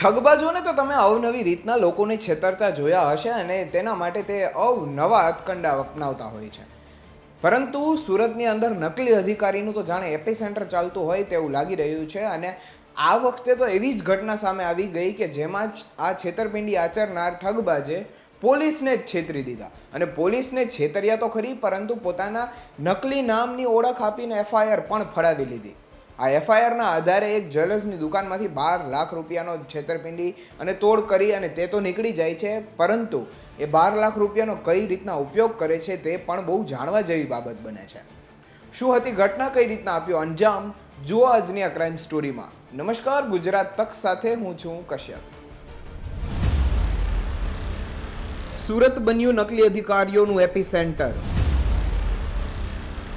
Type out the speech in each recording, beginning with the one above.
ઠગબાજોને તો તમે અવનવી રીતના લોકોને છેતરતા જોયા હશે અને તેના માટે તે અવનવા હથકંડા અપનાવતા હોય છે. પરંતુ સુરતની અંદર નકલી અધિકારીનું તો જાણે એપી ચાલતું હોય તેવું લાગી રહ્યું છે અને આ વખતે તો એવી જ ઘટના સામે આવી ગઈ કે જેમાં જ આ છેતરપિંડી આચરનાર ઠગબાજે પોલીસને જ છેતરી દીધા. અને પોલીસને છેતર્યા તો ખરી, પરંતુ પોતાના નકલી નામની ઓળખ આપીને એફઆઈઆર પણ ફડાવી લીધી. આ એફઆઈઆરના આધારે એક જ્વેલર્સની દુકાનમાંથી બાર લાખ રૂપિયાનો છેતરપિંડી અને તોડ કરી અને તે તો નીકળી જાય છે, પરંતુ એ બાર લાખ રૂપિયાનો કઈ રીતના ઉપયોગ કરે છે તે પણ બહુ જાણવા જેવી બાબત બને છે. શું હતી ઘટના? કઈ રીતના આપ્યો અંજામ? જુઓ આજની આ ક્રાઇમ સ્ટોરીમાં નમસ્કાર, ગુજરાત તક સાથે હું છું કશ્યપ. સુરત બન્યું નકલી અધિકારીઓનું એપી સેન્ટર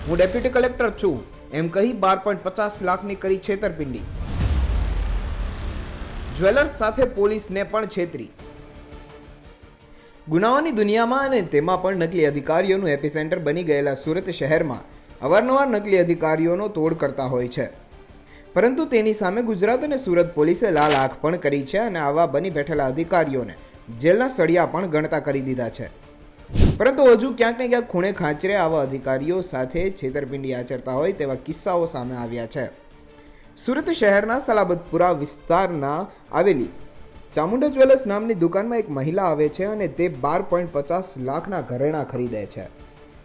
હું ડેપ્યુટી કલેક્ટર છું. એમ કહી બાર પોઈન્ટ પચાસ લાખની કરી છેતરપિંડી. જ્વેલર્સ સાથે પોલીસને પણ છેતરી. ગુનાઓની દુનિયામાં અને તેમાં પણ નકલી અધિકારીઓનું એપિસેન્ટર બની ગયેલા સુરત શહેરમાં અવારનવાર નકલી અધિકારીઓનો તોડ કરતા હોય છે. પરંતુ તેની સામે ગુજરાત અને સુરત પોલીસે લાલ આંખ પણ કરી છે અને આવા બની બેઠેલા અધિકારીઓને જેલના સળિયા પણ ગણતા કરી દીધા છે. પરંતુ હજુ ક્યાંક ને ક્યાંક ખૂણે ખાંચરે આવા અધિકારીઓ સાથે છેતરપિંડી આચરતા હોય તેવા કિસ્સાઓ સામે આવ્યા છે. સુરત શહેરના સલાબતપુરા વિસ્તારના આવેલી ચામુંડા જ્વેલર્સ નામની દુકાનમાં એક મહિલા આવે છે અને તે બાર પોઈન્ટ પચાસ લાખના ઘરેણાં ખરીદે છે.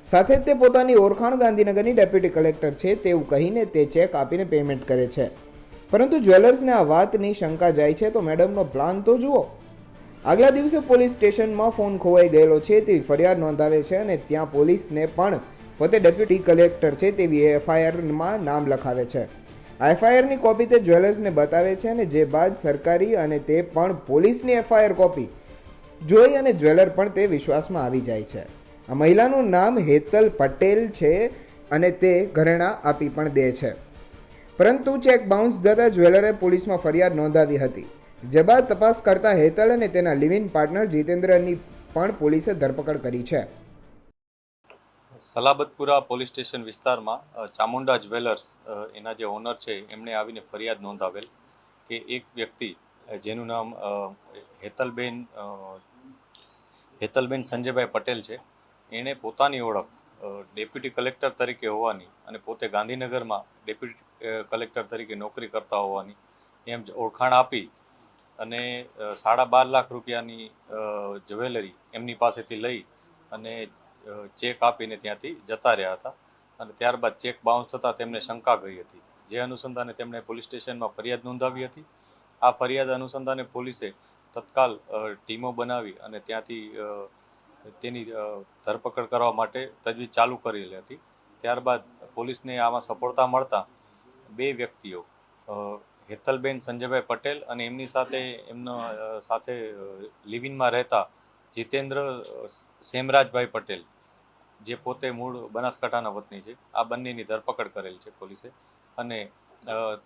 સાથે જ તે પોતાની ઓળખાણ ગાંધીનગરની ડેપ્યુટી કલેક્ટર છે તેવું કહીને તે ચેક આપીને પેમેન્ટ કરે છે. પરંતુ જ્વેલર્સને આ વાતની શંકા જાય છે તો મેડમનો પ્લાન તો જુઓ. આગલા દિવસે પોલીસ સ્ટેશનમાં ફોન ખોવાઈ ગયેલો છે તેવી ફરિયાદ નોંધાવે છે અને ત્યાં પોલીસને પણ પોતે ડેપ્યુટી કલેક્ટર છે તેવી એફઆઈઆરમાં નામ લખાવે છે. આ એફઆઈઆરની કોપી તે જ્વેલર્સને બતાવે છે અને જે બાદ સરકારી અને તે પણ પોલીસની એફઆઈઆર કોપી જોઈ અને જ્વેલર પણ તે વિશ્વાસમાં આવી જાય છે. આ મહિલાનું નામ હેતલ પટેલ છે અને તે ઘરેણાં આપી પણ દે છે. પરંતુ ચેક બાઉન્સ જતાં જ્વેલરે પોલીસમાં ફરિયાદ નોંધાવી હતી. જે બાદ તપાસ કરતા હેતલ અને તેના લિવિન પાર્ટનર જીતેન્દ્રની પણ પોલીસે ધરપકડ કરી છે. સલાબતપુરા પોલીસ સ્ટેશન વિસ્તારમાં ચામુંડા જ્વેલર્સ એના જે ઓનર છે, એમણે આવીને ફરિયાદ નોંધાવેલ કે એક વ્યક્તિ જેનું નામ હેતલબેન હેતલબેન સંજયભાઈ પટેલ છે. એણે પોતાની ઓળખ ડેપ્યુટી કલેક્ટર તરીકે હોવાની અને પોતે ગાંધીનગરમાં ડેપ્યુટી કલેક્ટર તરીકે નોકરી કરતા હોવાની એમ ઓળખાણ આપી અને સાડા બાર લાખ રૂપિયાની જ્વેલરી એમની પાસેથી લઈ અને ચેક આપીને ત્યાંથી જતા રહ્યા હતા. અને ત્યારબાદ ચેક બાઉન્સ થતાં તેમને શંકા ગઈ હતી. જે અનુસંધાને તેમણે પોલીસ સ્ટેશનમાં ફરિયાદ નોંધાવી હતી. આ ફરિયાદ અનુસંધાને પોલીસે તત્કાલ ટીમો બનાવી અને ત્યાંથી તેની ધરપકડ કરવા માટે તજવીજ ચાલુ કરેલી હતી. ત્યારબાદ પોલીસને આમાં સફળતા મળતા બે વ્યક્તિઓ હેતલબેન સંજયભાઈ પટેલ અને એમની સાથે એમના સાથે લિવિનમાં રહેતા જીતેન્દ્ર સેમરાજભાઈ પટેલ જે પોતે મૂળ બનાસકાંઠાના વતની છે. આ બંનેની ધરપકડ કરેલ છે પોલીસે અને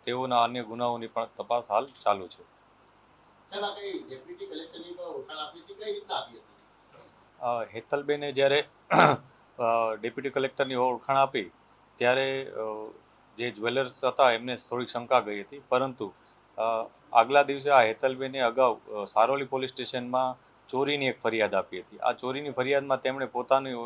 તેઓના અન્ય ગુનાઓની પણ તપાસ હાલ ચાલુ છે. હેતલબેને જ્યારે ડેપ્યુટી કલેક્ટરની ઓળખાણ આપી ત્યારે જે જ્વેલર્સ હતા, એમને થોડીક શંકા ગઈ હતી. પરંતુ આગલા દિવસે આ હેતલબેને અગાઉ સારોલી પોલીસ સ્ટેશનમાં ચોરીની એક ફરિયાદ આપી હતી. આ ચોરીની ફરિયાદમાં તેમણે પોતાની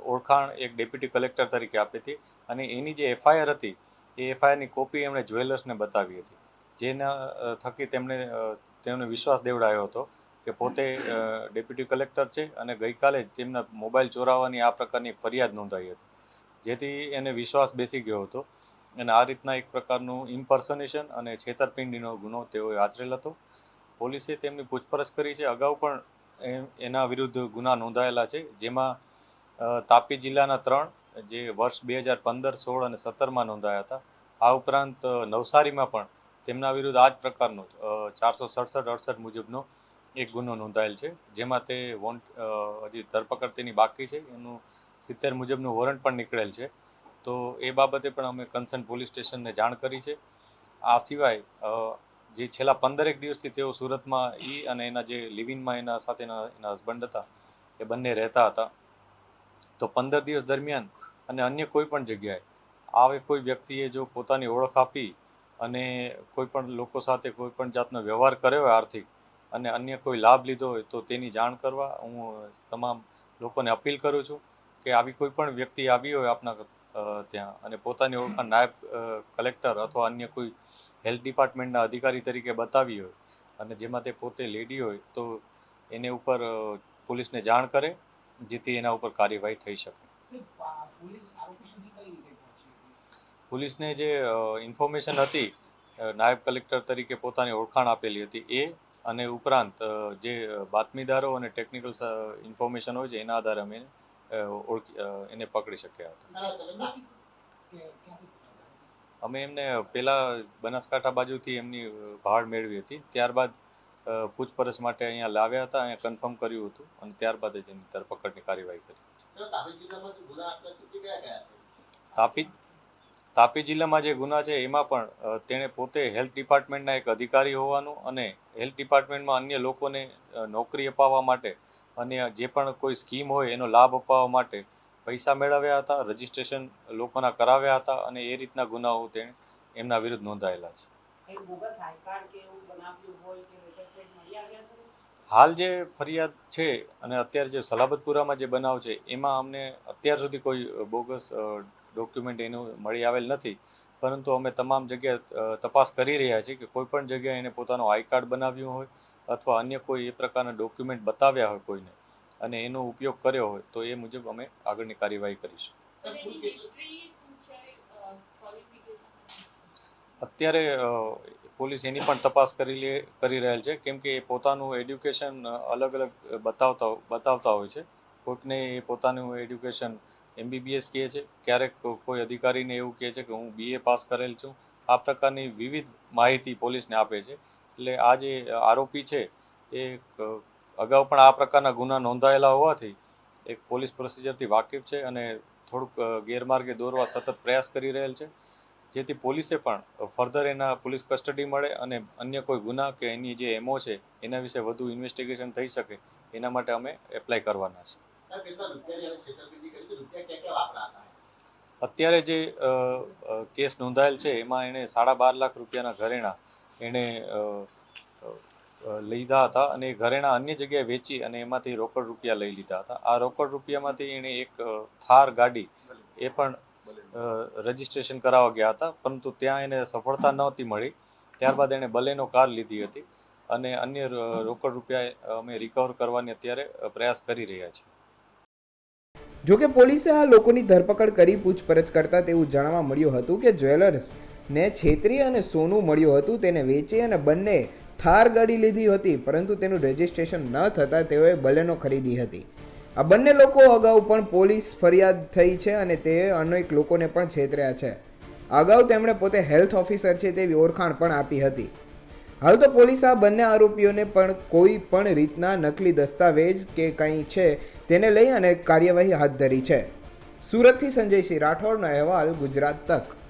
ઓળખાણ એક ડેપ્યુટી કલેક્ટર તરીકે આપી હતી અને એની જે એફઆઈઆર હતી, એ એફઆઈઆરની કોપી એમણે જ્વેલર્સને બતાવી હતી. જેના થકી તેમણે તેમને વિશ્વાસ દેવડાયો હતો કે પોતે ડેપ્યુટી કલેક્ટર છે અને ગઈકાલે તેમના મોબાઈલ ચોરાવાની આ પ્રકારની ફરિયાદ નોંધાઈ હતી. જેથી એને વિશ્વાસ બેસી ગયો હતો. અને આ રીતના એક પ્રકારનું ઇમ્પર્સનેશન અને છેતરપિંડીનો ગુનો તેઓએ આચરેલ હતો. પોલીસે તેમની પૂછપરછ કરી છે. અગાઉ પણ એના વિરુદ્ધ ગુના નોંધાયેલા છે. જેમાં તાપી જિલ્લાના ત્રણ, જે વર્ષ બે હજાર પંદર, સોળ અને સત્તરમાં નોંધાયા હતા. આ ઉપરાંત નવસારીમાં પણ તેમના વિરુદ્ધ આ જ પ્રકારનો ચારસો સડસઠ, અડસઠ મુજબનો એક ગુનો નોંધાયેલ છે. જેમાં તે વોન્ટ હજી ધરપકડ તેની બાકી છે. એનું સિત્તેર મુજબનું વોરંટ પણ નીકળેલ છે. તો એ બાબતે પણ અમે કન્સર્ન પોલીસ સ્ટેશનને જાણ કરી છે. આ સિવાય જે છેલ્લા પંદરેક દિવસથી તેઓ સુરતમાં ઈ અને એના જે લિવિનમાં એના સાથેના એના હસબન્ડ હતા, એ બંને રહેતા હતા. તો પંદર દિવસ દરમિયાન અને અન્ય કોઈ પણ જગ્યાએ, આવે કોઈ વ્યક્તિએ જો પોતાની ઓળખ આપી અને કોઈ પણ લોકો સાથે કોઈ પણ જાતનો વ્યવહાર કર્યો હોય આર્થિક અને અન્ય કોઈ લાભ લીધો હોય તો તેની જાણ કરવા હું તમામ લોકોને અપીલ કરું છું. કે આવી કોઈ પણ વ્યક્તિ આવી હોય આપના ત્યાં અને પોતાની ઓળખાણ નાયબ કલેક્ટર અથવા અન્ય કોઈ હેલ્થ ડિપાર્ટમેન્ટના અધિકારી તરીકે બતાવી હોય અને જેમાં તે પોતે લેડી હોય તો એને ઉપર પોલીસને જાણ કરે જેથી એના ઉપર કાર્યવાહી થઈ શકે? પોલીસને જે ઇન્ફોર્મેશન હતી નાયબ કલેક્ટર તરીકે પોતાની ઓળખાણ આપેલી હતી એ અને ઉપરાંત જે બાતમીદારો અને ટેકનિકલ ઇન્ફોર્મેશન હોય છે એના આધારે અમે એને પકડી શક્યા હતા? અમે એમને પહેલા બનાસકાંઠા બાજુથી એમની ભાડ મેળવી હતી ત્યારબાદ પૂછપરછ માટે અહીંયા લાવ્યા હતા, અહીંયા કન્ફર્મ કર્યું હતું અને ત્યારબાદ જ એની ધરપકડની કાર્યવાહી કરી તાપી તાપી જિલ્લામાં જે ગુના છે, એમાં પણ તેણે પોતે હેલ્થ ડિપાર્ટમેન્ટના એક અધિકારી હોવાનું અને હેલ્થ ડિપાર્ટમેન્ટમાં અન્ય લોકોને નોકરી અપાવવા માટે અને જે પણ કોઈ સ્કીમ હોય એનો લાભ અપાવવા માટે પૈસા મેળવ્યા હતા રજીસ્ટ્રેશન લોકોના કરાવ્યા હતા અને એ રીતના ગુનાઓ તેણે એમના વિરુદ્ધ નોંધાયેલા છે. હાલ જે ફરિયાદ છે અને અત્યારે જે સલાબતપુરામાં જે બનાવ છે એમાં અમને અત્યાર સુધી કોઈ બોગસ ડોક્યુમેન્ટ એનું મળી આવેલ નથી. પરંતુ અમે તમામ જગ્યાએ તપાસ કરી રહ્યા છીએ કે કોઈ પણ જગ્યાએ એને પોતાનું આઈ કાર્ડ બનાવ્યું હોય અથવા અન્ય કોઈ એ પ્રકારના ડોક્યુમેન્ટ બતાવ્યા હોય કોઈને અને એનો ઉપયોગ કર્યો હોય તો એ મુજબ અમે આગળની કાર્યવાહી કરીશું. અત્યારે પોલીસ એની પણ તપાસ કરી લે કરી રહેલ છે કેમ કે એ પોતાનું એડ્યુકેશન અલગ અલગ બતાવતા બતાવતા હોય છે. કોઈકને એ પોતાનું એડ્યુકેશન એમબીબીએસ કહે છે ક્યારેક કોઈ અધિકારીને એવું કહે છે કે હું બીએ પાસ કરેલ છું. આ પ્રકારની વિવિધ માહિતી પોલીસને આપે છે. એટલે આ જે આરોપી છે એ અગાઉ પણ આ પ્રકારના ગુના નોંધાયેલા હોવાથી એક પોલીસ પ્રોસિજરથી વાકેફ છે અને થોડુંક ગેરમાર્ગે દોરવા સતત પ્રયાસ કરી રહેલ છે. જેથી પોલીસે પણ ફર્ધર એના પોલીસ કસ્ટડી મળે અને અન્ય કોઈ ગુના કે એની જે એમઓ છે એના વિશે વધુ ઇન્વેસ્ટિગેશન થઈ શકે એના માટે અમે એપ્લાય કરવાના છે? અત્યારે જે કેસ નોંધાયેલ છે એમાં એણે સાડા બાર લાખ રૂપિયાના ઘરેણા એણે લીધા હતા અને ઘરેણા અન્ય જગ્યાએ વેચી અને એમાંથી રોકડ રૂપિયા લઈ લીધા હતા. આ રોકડ રૂપિયામાંથી એણે એક થાર ગાડી એ પણ રજિસ્ટ્રેશન કરાવવા ગયા હતા, પરંતુ ત્યાં એને સફળતા નહોતી મળી. ત્યારબાદ એણે બલેનો કાર લીધી હતી અને અન્ય રોકડ રૂપિયા અમે રિકવર કરવાની અત્યારે પ્રયાસ કરી રહ્યા છીએ. જોકે પોલીસે આ લોકોની ધરપકડ કરી પૂછપરછ કરતા તેવું જાણવા મળ્યું હતું કે જ્વેલર્સને છેતરી અને સોનું મળ્યું હતું, તેને વેચી અને બંને થાર ગાડી લીધી હતી, પરંતુ તેનું રજિસ્ટ્રેશન ન થતાં તેઓએ બલેનો ખરીદી હતી. આ બંને લોકો અગાઉ પણ પોલીસ ફરિયાદ થઈ છે અને તે અનેક લોકોને પણ છેતર્યા છે. અગાઉ તેમણે પોતે હેલ્થ ઓફિસર છે તેવી ઓળખાણ પણ આપી હતી. હાલ તો પોલીસ આ બંને આરોપીઓને પણ કોઈ પણ રીતના નકલી દસ્તાવેજ કે કંઈ છે તેને લઈ અને કાર્યવાહી હાથ ધરી છે. સુરતથી સંજયસિંહ રાઠોડનો અહેવાલ ગુજરાત તક.